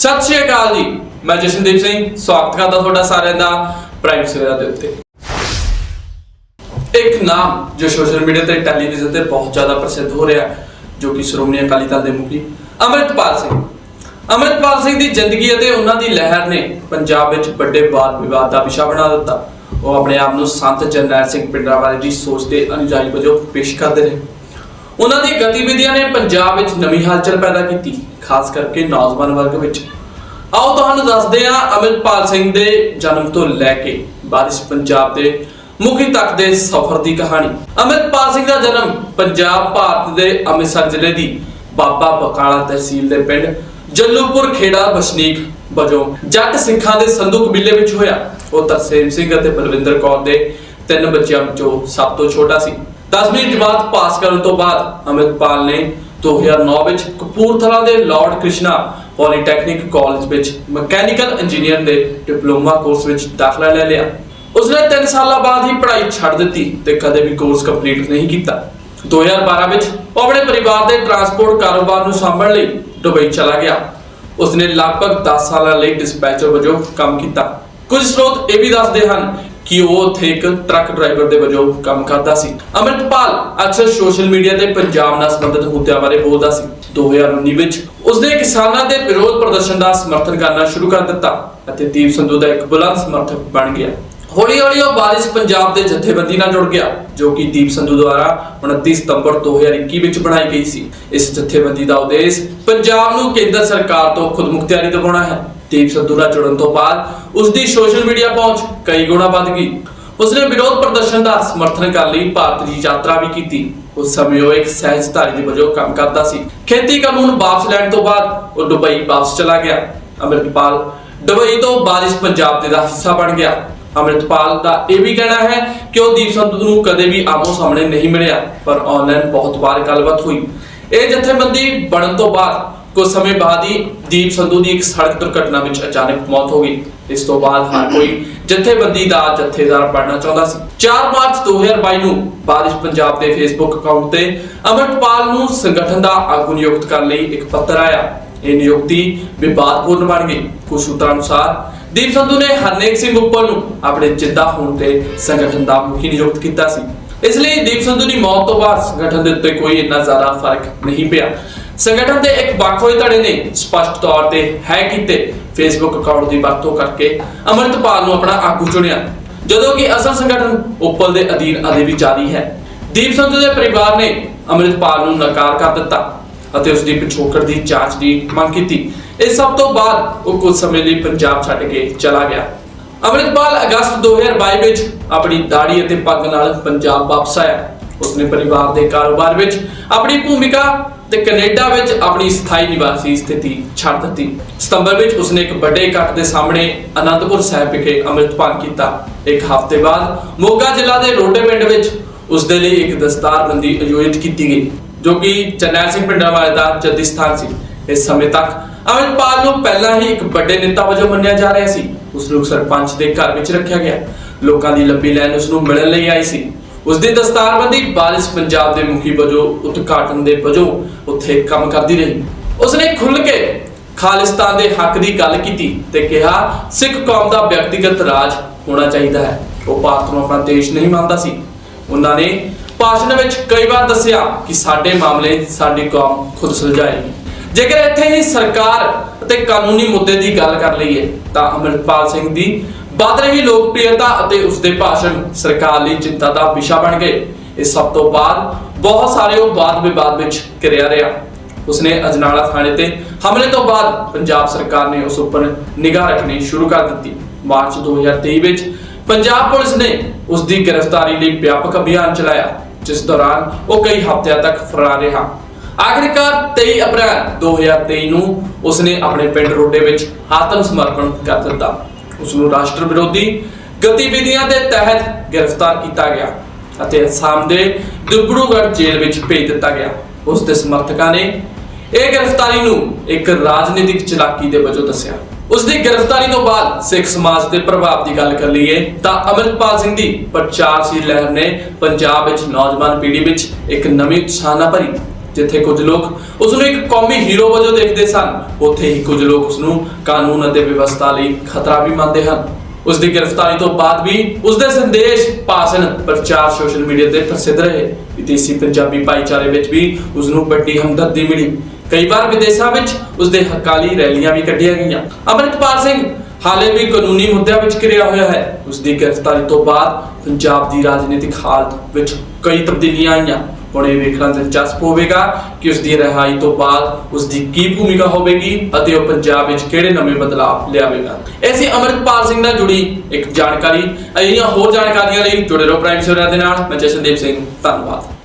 ਸਤਿ ਸ਼੍ਰੀ ਅਕਾਲ ਜੀ। ਮੈਂ ਜਸ਼ਨਦੀਪ ਸਿੰਘ, ਸਵਾਗਤ ਕਰਦਾ ਤੁਹਾਡਾ ਸਾਰਿਆਂ ਦਾ ਪ੍ਰਾਈਮ ਸਵੇਰਾ ਦੇ ਉੱਤੇ। ਇੱਕ ਨਾਮ ਜੋ ਸੋਸ਼ਲ ਮੀਡੀਆ ਤੇ ਟੈਲੀਵਿਜ਼ਨ ਤੇ ਬਹੁਤ ਜ਼ਿਆਦਾ ਪ੍ਰਸਿੱਧ ਹੋ ਰਿਹਾ, ਜੋ ਕਿ ਸ਼੍ਰੋਮਣੀ ਅਕਾਲੀ ਦਲ ਦੇ ਮੁਖੀ ਅੰਮ੍ਰਿਤਪਾਲ ਸਿੰਘ। ਅੰਮ੍ਰਿਤਪਾਲ ਸਿੰਘ ਦੀ ਜ਼ਿੰਦਗੀ ਅਤੇ ਉਹਨਾਂ ਦੀ ਲਹਿਰ ਨੇ ਪੰਜਾਬ ਵਿੱਚ ਵੱਡੇ ਵਾਦ ਵਿਵਾਦ ਦਾ ਵਿਸ਼ਾ ਬਣਾ ਦਿੱਤਾ। ਉਹ ਆਪਣੇ ਆਪ ਨੂੰ ਸੰਤ ਜਰਨੈਲ ਸਿੰਘ ਪਿੰਡਰਾਵਾਲੇ ਦੀ ਸੋਚ ਦੇ ਅਨੁਯਾਈ ਵਜੋਂ ਪੇਸ਼ ਕਰਦੇ ਰਹੇ। ਉਹਨਾਂ ਦੀ ਗਤੀਵਿਧੀਆਂ ਨੇ ਪੰਜਾਬ ਵਿੱਚ ਨਵੀਂ ਹਲਚਲ ਪੈਦਾ ਕੀਤੀ। ਖਾਸ ਕਰਕੇ ਨੌਜਵਾਨ ਵਰਗ ਵਿੱਚ। ਆਓ ਤੁਹਾਨੂੰ ਦੱਸਦੇ ਹਾਂ ਅਮਰਿਤਪਾਲ ਸਿੰਘ ਦੇ ਜਨਮ ਤੋਂ ਲੈ ਕੇ ਬਾਰਿਸ਼ ਪੰਜਾਬ ਦੇ ਮੁਖੀ ਤੱਕ ਦੇ ਸਫ਼ਰ ਦੀ ਕਹਾਣੀ। ਅਮਰਿਤਪਾਲ ਸਿੰਘ ਦਾ ਜਨਮ ਪੰਜਾਬ, ਭਾਰਤ ਦੇ ਅੰਮ੍ਰਿਤਸਰ ਜ਼ਿਲ੍ਹੇ ਦੀ ਬਾਬਾ ਬਕਾਲਾ ਤਹਿਸੀਲ ਦੇ ਪਿੰਡ ਜੱਲੂਪੁਰ ਖੇੜਾ ਵਸਨੀਕ ਵਜੋਂ ਜੱਟ ਸਿੱਖਾਂ ਦੇ ਸੰਧੂ ਕਬੀਲੇ ਵਿੱਚ ਹੋਇਆ। ਉਹ ਤਰਸੇਮ ਸਿੰਘ ਅਤੇ ਬਲਵਿੰਦਰ ਕੌਰ ਦੇ ਤਿੰਨ ਬੱਚਿਆਂ ਵਿੱਚੋਂ ਸਭ ਤੋਂ ਛੋਟਾ ਸੀ। 10ਵੀਂ ਜਮਾਤ ਪਾਸ ਕਰਨ ਤੋਂ ਬਾਅਦ ਅਮਿਤਪਾਲ ਨੇ 2009 ਵਿੱਚ ਕਪੂਰਥਲਾ ਦੇ ਲਾਰਡ ਕ੍ਰਿਸ਼ਨਾ ਪੋਲੀਟੈਕਨਿਕ ਕਾਲਜ ਵਿੱਚ ਮਕੈਨੀਕਲ ਇੰਜੀਨੀਅਰ ਦੇ ਡਿਪਲੋਮਾ ਕੋਰਸ ਵਿੱਚ ਦਾਖਲਾ ਲੈ ਲਿਆ। ਉਸਨੇ 3 ਸਾਲਾਂ ਬਾਅਦ ਹੀ ਪੜ੍ਹਾਈ ਛੱਡ ਦਿੱਤੀ ਤੇ ਕਦੇ ਵੀ ਕੋਰਸ ਕੰਪਲੀਟ ਨਹੀਂ ਕੀਤਾ। 2012 ਵਿੱਚ ਉਹ ਆਪਣੇ ਪਰਿਵਾਰ ਦੇ ਟਰਾਂਸਪੋਰਟ ਕਾਰੋਬਾਰ ਨੂੰ ਸੰਭਾਲਣ ਲਈ ਦੁਬਈ ਚਲਾ ਗਿਆ। ਉਸਨੇ ਲਗਭਗ 10 ਸਾਲਾਂ ਲਈ ਡਿਸਪੈਚਰ ਵਜੋਂ ਕੰਮ ਕੀਤਾ। ਕੁਝ ਸਰੋਤ ਇਹ ਵੀ ਦੱਸਦੇ ਹਨ ਕਿ ਉਹ ਉੱਥੇ ਇੱਕ ਟਰੱਕ ਡਰਾਈਵਰ ਦੇ ਵਜੋਂ ਕੰਮ ਕਰਦਾ ਸੀ। ਅਮਰਿਤਪਾਲ ਅਕਸਰ ਸੋਸ਼ਲ ਮੀਡੀਆ ਤੇ ਪੰਜਾਬ ਨਾਲ ਸੰਬੰਧਿਤ ਮੁੱਦਿਆਂ ਬਾਰੇ ਬੋਲਦਾ ਸੀ। 2019 ਵਿੱਚ ਉਸਨੇ ਕਿਸਾਨਾਂ ਦੇ ਵਿਰੋਧ ਪ੍ਰਦਰਸ਼ਨ ਦਾ ਸਮਰਥਨ ਕਰਨਾ ਸ਼ੁਰੂ ਕਰ ਦਿੱਤਾ ਅਤੇ ਦੀਪ ਸੰਧੂ ਦਾ ਇੱਕ ਬੁਲੰਦ ਸਮਰਥਕ ਬਣ ਗਿਆ। ਹੌਲੀ ਹੌਲੀ ਉਹ ਬਾਰਿਸ਼ ਪੰਜਾਬ ਦੇ ਜਥੇਬੰਦੀ ਨਾਲ ਜੁੜ ਗਿਆ, ਜੋ ਕਿ ਦੀਪ ਸੰਧੂ ਦੁਆਰਾ 29 ਸਤੰਬਰ 2021 ਵਿੱਚ ਬਣਾਈ ਗਈ ਸੀ। ਇਸ ਜਥੇਬੰਦੀ ਦਾ ਉਦੇਸ਼ ਪੰਜਾਬ ਨੂੰ ਕੇਂਦਰ ਸਰਕਾਰ ਤੋਂ ਖੁਦਮੁਖਤਿਆਰੀ ਦਿਵਾਉਣਾ ਹੈ। ਦੀਪ ਸੰਧੂ ਨਾਲ ਜੁੜਨ ਤੋਂ ਬਾਅਦ ਉਸ ਦੀ ਸੋਸ਼ਲ ਮੀਡੀਆ ਪਹੁੰਚ ਕਈ ਗੁਣਾ ਵੱਧ ਗਈ। ਉਸਨੇ ਵਿਰੋਧ ਪ੍ਰਦਰਸ਼ਨ ਦਾ ਸਮਰਥਨ ਕਰਨ ਲਈ ਭਾਰਤ ਦੀ ਯਾਤਰਾ ਵੀ ਕੀਤੀ। ਉਸ ਸਮੇਂ ਉਹ ਇੱਕ ਸਹਿਜਧਾਰੀ ਦੇ ਵਜੋਂ ਕੰਮ ਕਰਦਾ ਸੀ। ਖੇਤੀ ਕਾਨੂੰਨ ਵਾਪਸ ਲੈਣ ਤੋਂ ਬਾਅਦ ਉਹ ਦੁਬਈ ਵਾਪਸ ਚਲਾ ਗਿਆ। ਅਮਰਿਤਪਾਲ ਦੁਬਈ ਤੋਂ ਬਾਰਿਸ਼ ਪੰਜਾਬ ਦੇ ਦਾ ਹਿੱਸਾ ਬਣ ਗਿਆ। ਅਮਰਿਤਪਾਲ ਦਾ ਇਹ ਵੀ ਕਹਿਣਾ ਹੈ ਕਿ ਉਹ ਦੀਪ ਸੰਧੂ ਨੂੰ ਕਦੇ ਵੀ ਆਮੋ ਸਾਹਮਣੇ ਨਹੀਂ ਮਿਲਿਆ, ਪਰ ਆਨਲਾਈਨ ਬਹੁਤ ਵਾਰ ਗੱਲਬਾਤ ਹੋਈ। ਇਹ ਜਥੇਬੰਦੀ ਬਣਨ ਤੋਂ ਬਾਅਦ ਕੁਝ ਸਮੇਂ ਬਾਅਦ ਹੀ ਦੀਪ ਸੰਧੂ ਦੀ ਇੱਕ ਸੜਕ ਦੁਰਘਟਨਾ ਵਿੱਚ ਅਚਾਨਕ ਮੌਤ ਹੋ ਗਈ। ਇਸ ਤੋਂ ਬਾਅਦ ਹਰ ਕੋਈ ਜਥੇਬੰਦੀ ਦਾ ਜਥੇਦਾਰ ਬਣਨਾ ਚਾਹੁੰਦਾ ਸੀ। 4 ਮਾਰਚ 2022 ਨੂੰ ਬਾਰਿਸ਼ ਪੰਜਾਬ ਦੇ ਫੇਸਬੁੱਕ ਅਕਾਊਂਟ ਤੇ ਅਮਰਪਾਲ ਨੂੰ ਸੰਗਠਨ ਦਾ ਆਗੂ ਨਿਯੁਕਤ ਕਰਨ ਲਈ ਇੱਕ ਪੱਤਰ ਆਇਆ। ਇਹ ਨਿਯੁਕਤੀ ਵਿਵਾਦਪੂਰਨ ਬਣ ਗਈ। ਕੁਝ ਸੂਤਰਾਂ ਅਨੁਸਾਰ ਦੀਪ ਸੰਧੂ ਨੇ ਹਰਨੇਕ ਸਿੰਘ ਉੱਪਰ ਨੂੰ ਆਪਣੇ ਜਿੱਦਾ ਹੋਣ ਤੇ ਸੰਗਠਨ ਦਾ ਮੁਖੀ ਨਿਯੁਕਤ ਕੀਤਾ ਸੀ। ਇਸ ਲਈ ਦੀਪ ਸੰਧੂ ਦੀ ਮੌਤ ਤੋਂ ਬਾਅਦ ਸੰਗਠਨ ਦੇ ਉੱਤੇ ਕੋਈ ਇੰਨਾ ਜ਼ਿਆਦਾ ਫ਼ਰਕ ਨਹੀਂ ਪਿਆ। ਸੰਗਠਨ ਦੇ ਇੱਕ ਵੱਖ ਹੋਏ ਧੜੇ ਨੇ, ਸਪਸ਼ਟ ਤੌਰ ਤੇ ਹੈ ਕੀਤੇ। ਫੇਸਬੁੱਕ ਅਕਾਊਂਟ ਦੀ ਵਰਤੋਂ ਕਰਕੇ ਅਮਰਿਤਪਾਲ ਨੂੰ ਆਪਣਾ ਆਗੂ ਚੁਣਿਆ। ਜਦੋਂ ਕਿ ਅਸਲ ਸੰਗਠਨ ਉੱਪਲ ਦੇ ਅਧੀਨ ਅਜੇ ਵੀ ਜਾਰੀ ਹੈ। ਦੀਪ ਸੰਧੂ ਦੇ ਪਰਿਵਾਰ ਨੇ ਅਮਰਿਤਪਾਲ ਨੂੰ ਨਕਾਰ ਕਰ ਦਿੱਤਾ ਅਤੇ ਉਸ ਦੀ ਪਿਛੋਕੜ ਦੀ ਜਾਂਚ ਦੀ ਮੰਗ ਕੀਤੀ। ਇਸ ਸਭ ਤੋਂ ਬਾਅਦ ਉਹ ਕੁਝ ਸਮੇਂ ਲਈ ਪੰਜਾਬ ਛੱਡ ਕੇ ਚਲਾ ਗਿਆ। ਅਮਰਿਤਪਾਲ ਅਗਸਤ 2022 ਵਿੱਚ ਆਪਣੀ ਦਾੜੀ ਅਤੇ ਪੱਗ ਨਾਲ ਪੰਜਾਬ ਵਾਪਸ ਆਇਆ। ਉਸਨੇ ਪਰਿਵਾਰ ਦੇ ਕਾਰੋਬਾਰ ਵਿੱਚ ਆਪਣੀ ਭੂਮਿਕਾ ਤੇ ਕੈਨੇਡਾ ਵਿੱਚ ਆਪਣੀ ਸਥਾਈ ਨਿਵਾਸੀ ਸਥਿਤੀ ਛੱਡ ਦਿੱਤੀ। ਸਤੰਬਰ ਵਿੱਚ ਉਸਨੇ ਇੱਕ ਵੱਡੇ ਇਕੱਠ ਦੇ ਸਾਹਮਣੇ ਅਨੰਦਪੁਰ ਸਾਹਿਬ ਵਿਖੇ ਅੰਮ੍ਰਿਤਪਾਨ ਕੀਤਾ। ਇੱਕ ਹਫ਼ਤੇ ਬਾਅਦ ਮੋਗਾ ਜ਼ਿਲ੍ਹਾ ਦੇ ਰੋਡੇ ਪਿੰਡ ਵਿੱਚ ਉਸ ਦੇ ਲਈ ਇੱਕ ਦਸਤਾਰਬੰਦੀ ਆਯੋਜਿਤ ਕੀਤੀ ਗਈ, ਜੋ ਕਿ ਜਰਨੈਲ ਸਿੰਘ ਪਿੰਡਰਾਵਾਲੇ ਦਾ ਜੱਦੀ ਸਥਾਨ ਸੀ। ਇਸ ਸਮੇਂ ਤੱਕ ਅਮਰਿਤਪਾਲ ਨੂੰ ਪਹਿਲਾਂ ਹੀ ਇੱਕ ਵੱਡੇ ਨੇਤਾ ਵਜੋਂ ਮੰਨਿਆ ਜਾ ਰਿਹਾ ਸੀ। ਉਸ ਨੂੰ ਸਰਪੰਚ ਦੇ ਘਰ ਵਿੱਚ ਰੱਖਿਆ ਗਿਆ। ਲੋਕਾਂ ਦੀ ਲੰਬੀ ਲਾਈਨ ਉਸ ਨੂੰ ਮਿਲਣ ਲਈ ਆਈ ਸੀ। ਉਸ ਦੀ ਦਸਤਾਰਬੰਦੀ ਬਾਰਿਸ਼ ਪੰਜਾਬ ਦੇ ਮੁਖੀ ਵਜੋਂ, ਉਦਘਾਟਨ ਦੇ ਵਜੋਂ ਉੱਥੇ ਕੰਮ ਕਰਦੀ ਰਹੀ। ਉਸਨੇ ਖੁੱਲ੍ਹ ਕੇ ਖਾਲਿਸਤਾਨ ਦੇ ਹੱਕ ਦੀ ਗੱਲ ਕੀਤੀ ਤੇ ਕਿਹਾ, ਸਿੱਖ ਕੌਮ ਦਾ ਵਿਅਕਤੀਗਤ ਰਾਜ ਹੋਣਾ ਚਾਹੀਦਾ ਹੈ। ਉਹ ਭਾਰਤ ਨੂੰ ਆਪਣਾ ਦੇਸ਼ ਨਹੀਂ ਮੰਨਦਾ ਸੀ। ਉਹਨਾਂ ਨੇ ਭਾਸ਼ਣ ਵਿੱਚ ਕਈ ਵਾਰ ਦੱਸਿਆ ਕਿ ਸਾਡੇ ਮਾਮਲੇ ਸਾਡੀ ਕੌਮ ਖੁਦ ਸੁਲਝਾਏਗੀ। ਜੇਕਰ ਇੱਥੇ ਹੀ ਸਰਕਾਰ ਅਤੇ ਕਾਨੂੰਨੀ ਮੁੱਦੇ ਦੀ ਗੱਲ ਕਰ ਲਈਏ, ਤਾਂ ਅਮਰਿਤਪਾਲ ਸਿੰਘ ਦੀ ਵੱਧ ਰਹੀ ਲੋਕਪ੍ਰਿਯਤਾ ਅਤੇ ਉਸ ਦੇ ਭਾਸ਼ਣ ਸਰਕਾਰ ਲਈ ਚਿੰਤਾ ਦਾ ਵਿਸ਼ਾ ਬਣ ਗਏ। ਇਸ ਸਭ ਤੋਂ ਬਾਅਦ ਬਹੁਤ ਸਾਰੇ ਉਹ ਬਾਦ ਵਿਵਾਦ ਵਿੱਚ ਘਿਰਿਆ ਰਿਹਾ। ਉਸਨੇ ਅਜਨਾਲਾ ਥਾਣੇ ਤੇ ਹਮਲੇ ਤੋਂ ਬਾਅਦ ਪੰਜਾਬ ਸਰਕਾਰ ਨੇ ਉਸ ਉੱਪਰ ਨਿਗਾਹ ਰੱਖਣੀ ਸ਼ੁਰੂ ਕਰ ਦਿੱਤੀ। ਮਾਰਚ 2023 ਵਿੱਚ ਪੰਜਾਬ ਪੁਲਿਸ ਨੇ ਉਸ ਦੀ ਗ੍ਰਿਫਤਾਰੀ ਲਈ ਵਿਆਪਕ ਅਭਿਆਨ ਚਲਾਇਆ, ਜਿਸ ਦੌਰਾਨ ਉਹ ਕਈ ਹਫ਼ਤਿਆਂ ਤੱਕ ਫਰਾਰ ਰਿਹਾ। ਆਖਿਰਕਾਰ 23 ਅਪ੍ਰੈਲ 2023 ਨੂੰ ਉਸਨੇ ਆਪਣੇ ਪਿੰਡ ਰੋਡੇ ਵਿੱਚ ਆਤਮ ਸਮਰਪਣ ਕਰ ਦਿੱਤਾ। ਉਸ ਨੂੰ ਰਾਸ਼ਟਰ ਵਿਰੋਧੀ ਗਤੀਵਿਧੀਆਂ ਦੇ ਤਹਿਤ ਗ੍ਰਿਫਤਾਰ ਕੀਤਾ ਗਿਆ ਅਤੇ ਅਸਾਮ ਦੇ ਦਿਬਰੂਗੜ੍ਹ ਜੇਲ੍ਹ ਵਿੱਚ ਭੇਜ ਦਿੱਤਾ ਗਿਆ। ਉਸ ਦੇ ਸਮਰਥਕਾਂ ਨੇ ਇਹ ਗ੍ਰਿਫਤਾਰੀ ਨੂੰ ਇੱਕ ਰਾਜਨੀਤਿਕ ਚਲਾਕੀ ਦੇ ਵਜੋਂ ਦੱਸਿਆ। ਉਸ ਦੀ ਗ੍ਰਿਫਤਾਰੀ ਤੋਂ ਬਾਅਦ ਸਿੱਖ ਸਮਾਜ ਦੇ ਪ੍ਰਭਾਵ ਦੀ ਗੱਲ ਕਰ ਲਈਏ ਤਾਂ ਅਮਰਿਤਪਾਲ ਸਿੰਘ ਦੀ ਪ੍ਰਚਾਰਸ਼ੀਲ ਲਹਿਰ ਨੇ ਪੰਜਾਬ ਵਿੱਚ ਨੌਜਵਾਨ ਪੀੜ੍ਹੀ ਵਿੱਚ ਇੱਕ ਨਵੀਂ ਉਤਸ਼ਾਹਨਾ ਭਰੀ। ਜਿੱਥੇ ਕੁਝ ਲੋਕ ਉਸ ਨੂੰ ਇੱਕ ਕੌਮੀ ਹੀਰੋ ਵਜੋਂ ਦੇਖਦੇ ਸਨ, ਉੱਥੇ ਹੀ ਕੁਝ ਲੋਕ ਉਸ ਨੂੰ ਕਾਨੂੰਨ ਅਤੇ ਵਿਵਸਥਾ ਲਈ ਖਤਰਾ ਵੀ ਮੰਨਦੇ ਹਨ। ਉਸ ਦੀ ਗ੍ਰਿਫਤਾਰੀ ਤੋਂ ਬਾਅਦ ਵੀ ਉਸ ਦੇ ਸੰਦੇਸ਼ ਭਾਸ਼ਣ ਪ੍ਰਚਾਰ ਸੋਸ਼ਲ ਮੀਡੀਆ ਤੇ ਪ੍ਰਸਿੱਧ ਰਹੇ। ਵਿਦੇਸ਼ੀ ਪੰਜਾਬੀ ਭਾਈਚਾਰੇ ਵਿੱਚ ਵੀ ਉਸ ਨੂੰ ਵੱਡੀ ਹਮਦਰਦੀ ਮਿਲੀ। ਕਈ ਵਾਰ ਵਿਦੇਸ਼ਾਂ ਵਿੱਚ ਉਸ ਦੇ ਹੱਕਾਂ ਰੈਲੀਆਂ ਵੀ ਕੱਢੀਆਂ ਗਈਆਂ। ਅਮਰਿਤਪਾਲ ਸਿੰਘ ਹਾਲੇ ਵੀ ਕਾਨੂੰਨੀ ਮੁੱਦਿਆਂ ਵਿੱਚ ਘਿਰਿਆ ਹੋਇਆ ਹੈ। ਉਸ ਦੀ ਗ੍ਰਿਫਤਾਰੀ ਤੋਂ ਬਾਅਦ ਪੰਜਾਬ ਦੀ ਰਾਜਨੀਤਿਕ ਹਾਲਤ ਵਿੱਚ ਕਈ ਤਬਦੀਲੀਆਂ ਆਈਆਂ। ਹੁਣ ਇਹ ਵੇਖਣਾ ਦਿਲਚਸਪ ਹੋਵੇਗਾ ਕਿ ਉਸ ਦੀ ਰਿਹਾਈ ਤੋਂ ਬਾਅਦ ਉਸ ਦੀ ਕੀ ਭੂਮਿਕਾ ਹੋਵੇਗੀ ਅਤੇ ਉਹ ਪੰਜਾਬ ਵਿੱਚ ਕਿਹੜੇ ਨਵੇਂ ਬਦਲਾਅ ਲਿਆਵੇਗਾ। ਐਸੀ ਅਮਰਿਤਪਾਲ ਸਿੰਘ ਨਾਲ ਜੁੜੀ ਇੱਕ ਜਾਣਕਾਰੀ, ਅਜਿਹੀਆਂ ਹੋਰ ਜਾਣਕਾਰੀਆਂ ਲਈ ਜੁੜੇ ਰਹੋ ਪ੍ਰਾਈਮ ਸੇਵਰਾਂ ਦੇ ਨਾਲ। ਮੈਂ ਜਸ਼ਨਦੀਪ ਸਿੰਘ, ਧੰਨਵਾਦ।